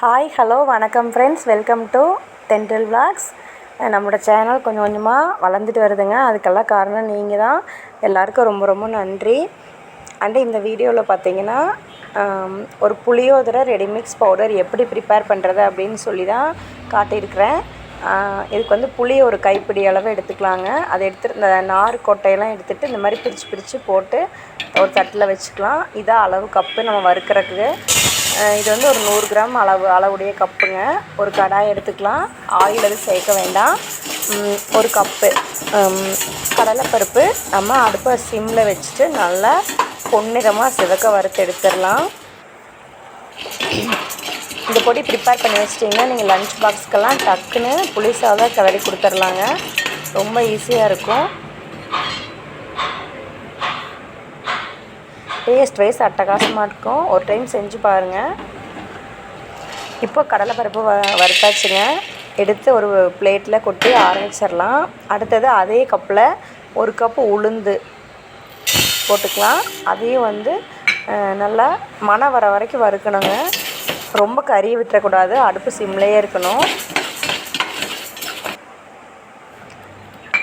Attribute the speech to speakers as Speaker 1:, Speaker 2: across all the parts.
Speaker 1: Hi hello வணக்கம் friends welcome to Thendral vlogs நம்மளோட channel கொஞ்சம் கொஞ்சமாக வளர்ந்துட்டு வருதுங்க. அதுக்கெல்லாம் காரணம் நீங்கள் தான் எல்லாருக்கும் ரொம்ப ரொம்ப நன்றி. அண்டு இந்த வீடியோவில் பார்த்தீங்கன்னா ஒரு புளியோதரை ரெடிமிக்ஸ் பவுடர் எப்படி ப்ரிப்பேர் பண்ணுறது அப்படின்னு சொல்லி தான் காட்டியிருக்கிறேன் இதுக்கு வந்து புளியை ஒரு கைப்பிடி அளவு எடுத்துக்கலாங்க. அதை எடுத்துட்டு இந்த நார் கொட்டையெல்லாம் எடுத்துகிட்டு இந்த மாதிரி பிரித்து பிரித்து போட்டு ஒரு தட்டில் வச்சுக்கலாம். இதான் அளவு கப்பு நம்ம வறுக்கிறதுக்கு. இது வந்து ஒரு நூறு கிராம் அளவு அளவுடைய கப்புங்க. ஒரு கடாய் எடுத்துக்கலாம். ஆயில் எதுவும் சேர்க்க வேண்டாம். ஒரு கப்பு. கடலைப்பருப்பு நம்ம அடுப்பை சிம்மில் வச்சுட்டு நல்லா பொன்னிறமாக சிவக்க வறுத்து எடுத்துடலாம். இந்த பொடி ப்ரிப்பேர் பண்ணி வச்சிட்டிங்கன்னா நீங்கள் லஞ்ச் பாக்ஸ்க்கெல்லாம் டக்குன்னு புளிசாக கிளறி கொடுத்துர்லாங்க ரொம்ப ஈஸியாக இருக்கும். டேஸ்ட் வைஸ் அட்டகாசமாக இருக்கும். ஒரு டைம் செஞ்சு பாருங்கள் இப்போ கடலைப்பருப்பு வ வறுத்தாச்சுங்க. எடுத்து ஒரு பிளேட்டில் கொட்டி ஆரம்பிச்சிடலாம். அடுத்தது அதே கப்பில் ஒரு கப்பு உளுந்து போட்டுக்கலாம். அதையும் வந்து நல்லா மணம் வர வரைக்கும் வறுக்கணுங்க. ரொம்ப கறி விட்டுறக்கூடாது. அடுப்பு சிம்லேயே இருக்கணும்.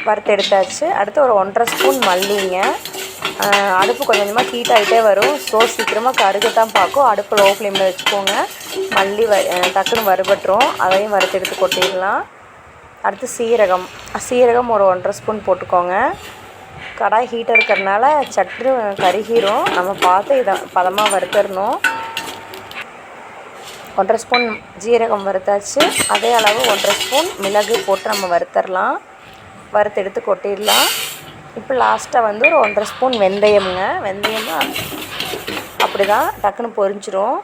Speaker 1: வறுத்து எடுத்தாச்சு. அடுத்து ஒரு ஒன்றரை ஸ்பூன் மல்லிங்க. அடுப்பு கொஞ்சம் கொஞ்சமாக ஹீட் ஆகிட்டே வரும். ஸோ சீக்கிரமாக கருகத்தான் பார்க்கும். அடுப்பு லோ ஃப்ளேமில் வச்சுக்கோங்க. மல்லி வ டக்குன்னு வறுபட்டுரும். அதையும் வறுத்து எடுத்து கொட்டிடலாம். அடுத்து சீரகம். சீரகம் ஒரு ஒன்றரை ஸ்பூன் போட்டுக்கோங்க. கடாய் ஹீட்டாக இருக்கிறதுனால சட்டு கருகிரும். நம்ம பார்த்து இதை பதமாக வறுத்துடணும். ஒன்றரை ஸ்பூன் ஜீரகம் வறுத்தாச்சு. அதே அளவு ஒன்றரை ஸ்பூன் மிளகு போட்டு நம்ம வறுத்தரலாம் வறுத்து எடுத்து கொட்டிடலாம். இப்போ லாஸ்ட்டாக வந்து ஒரு ஒன்றரை ஸ்பூன் வெந்தயம்ங்க. வெந்தயம் அப்படி தான் டக்குன்னு பொரிஞ்சிரும்.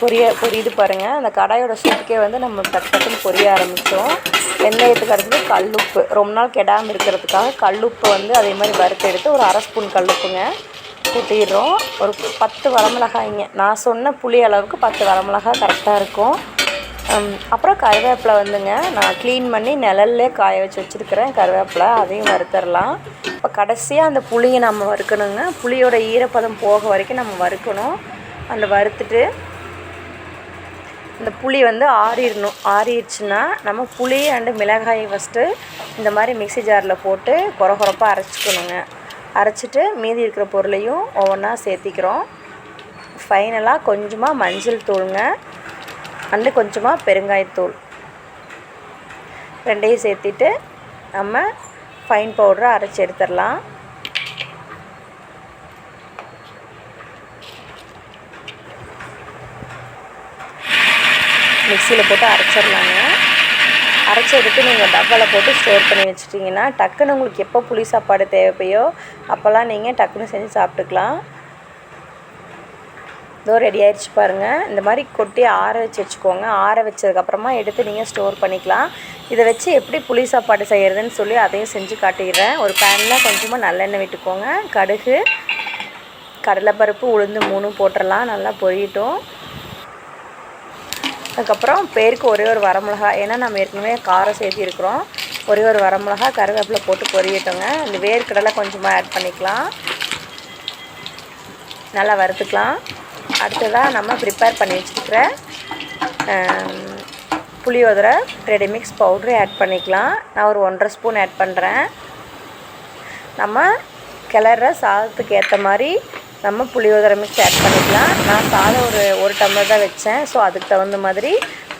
Speaker 1: பொரிய பொரியுது பாருங்கள் அந்த கடாயோட சூட்டுக்கே வந்து நம்ம டக்கு டக்குன்னு பொரிய ஆரம்பித்தோம் வெந்தயத்துக்கு அடுத்தது கல்லுப்பு. ரொம்ப நாள் கெடாமல் இருக்கிறதுக்காக கல்லுப்பு வந்து அதே மாதிரி வறுத்து எடுத்து ஒரு அரை ஸ்பூன் கல்லுப்புங்க கூட்டிடுறோம் ஒரு பத்து வரமிளகாய்ங்க. நான் சொன்ன புளி அளவுக்கு பத்து வரமிளகாய் கரெக்டாக இருக்கும். அப்புறம் கருவேப்பிலை வந்துங்க. நான் க்ளீன் பண்ணி நிழல்லே காய வச்சு வச்சுருக்கிறேன். கருவேப்பிலை அதையும் வறுத்தரலாம். இப்போ கடைசியாக அந்த புளியை நம்ம வறுக்கணுங்க. புளியோட ஈரப்பதம் போக வரைக்கும் நம்ம வறுக்கணும். அந்த வறுத்துட்டு இந்த புளி வந்து ஆறிடணும். ஆறிடுச்சுன்னா நம்ம புளி அண்டு மிளகாயை ஃபஸ்ட்டு இந்த மாதிரி மிக்ஸி ஜாரில் போட்டு கொர கொரப்பாக அரைச்சிக்கணுங்க. அரைச்சிட்டு மீதி இருக்கிற பொருளையும் ஒவ்வொன்றா சேர்த்திக்கிறோம். ஃபைனலாக கொஞ்சமாக மஞ்சள் தூளுங்க. அண்டு கொஞ்சமாக பெருங்காயத்தூள் ரெண்டையும் சேர்த்திட்டு நம்ம ஃபைன் பவுடரை அரைச்சி எடுத்துடலாம். மிக்சியில் போட்டு அரைச்சிடலாங்க. அரைச்சி எடுத்து நீங்கள் டப்பாவில் போட்டு ஸ்டோர் பண்ணி வச்சிட்டிங்கன்னா டக்குன்னு உங்களுக்கு எப்போ புளி சாப்பாடு தேவைப்பையோ அப்போல்லாம் நீங்கள் டக்குன்னு செஞ்சு சாப்பிட்டுக்கலாம். இதோ ரெடி ஆயிடுச்சு பாருங்கள் இந்த மாதிரி கொட்டி ஆற வச்சு வச்சுக்கோங்க. ஆற வச்சதுக்கப்புறமா எடுத்து நீங்கள் ஸ்டோர் பண்ணிக்கலாம். இதை வச்சு எப்படி புளி சாப்பாடு செய்கிறதுன்னு சொல்லி அதையும் செஞ்சு காட்டிடுறேன். ஒரு பேனில் கொஞ்சமாக நல்லெண்ணெய் விட்டுக்கோங்க. கடுகு கடலைப்பருப்பு உளுந்து மூணும் போட்டுடலாம். நல்லா பொரியட்டும். அதுக்கப்புறம் பேருக்கு ஒரே ஒரு வரமிளகா ஏன்னா நம்ம ஏற்கனவே காரம் சேர்த்திருக்கிறோம் ஒரே ஒரு வரமிளகா கருவேப்பிலை போட்டு பொரியட்டோங்க. இந்த வேர்க்கடலை கொஞ்சமாக ஆட் பண்ணிக்கலாம். நல்லா வறுத்துக்கலாம். அடுத்ததாக நம்ம ப்ரிப்பேர் பண்ணி வச்சுருக்கிற புளியோதரை ரெடிமிக்ஸ் பவுட்ரு ஆட் பண்ணிக்கலாம். நான் ஒரு ஒன்றரை ஸ்பூன் ஆட் பண்ணுறேன் நம்ம கிளற சாதத்துக்கு ஏற்ற மாதிரி நம்ம புளியோதரை மிக்ஸ் ஆட் பண்ணிக்கலாம். நான் சாதம் ஒரு ஒரு டம்ளர் தான் வச்சேன். ஸோ அதுக்கு தகுந்த மாதிரி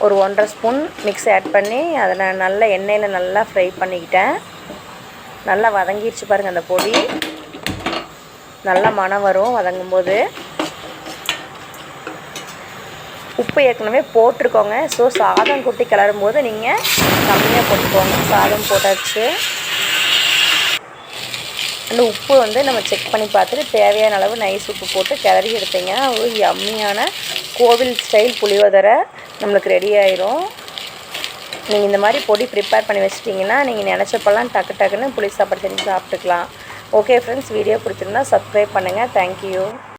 Speaker 1: ஒரு ஒன்றரை ஸ்பூன் மிக்ஸ் ஆட் பண்ணி அதை நான் நல்லா எண்ணெயில் நல்லா ஃப்ரை பண்ணிக்கிட்டேன். நல்லா வதங்கிடுச்சு பாருங்கள் அந்த பொடி. நல்லா மணம் வரும் வதங்கும்போது. உப்பு ஏற்கனவே போட்டிருக்கோங்க. ஸோ சாதம் கொட்டி கிளறும் போது நீங்கள் கம்மியாக போட்டுக்கோங்க. சாதம் போட்டாச்சு. அந்த உப்பு வந்து நம்ம செக் பண்ணி பார்த்துட்டு தேவையான அளவு நைஸ் உப்பு போட்டு கிளறி எடுத்தீங்கன்னா ஒரு யம்மியான கோவில் ஸ்டைல் புளியோதரை நம்மளுக்கு ரெடி ஆயிரும். நீங்கள் இந்த மாதிரி பொடி ப்ரிப்பேர் பண்ணி வச்சிட்டிங்கன்னா நீங்கள் நினச்சப்பெல்லாம் டக்கு டக்குன்னு புளி சாப்பாடு செஞ்சு சாப்பிட்டுக்கலாம். ஓகே ஃப்ரெண்ட்ஸ் வீடியோ பிடிச்சிருந்தா சப்ஸ்கிரைப் பண்ணுங்கள் தேங்க்யூ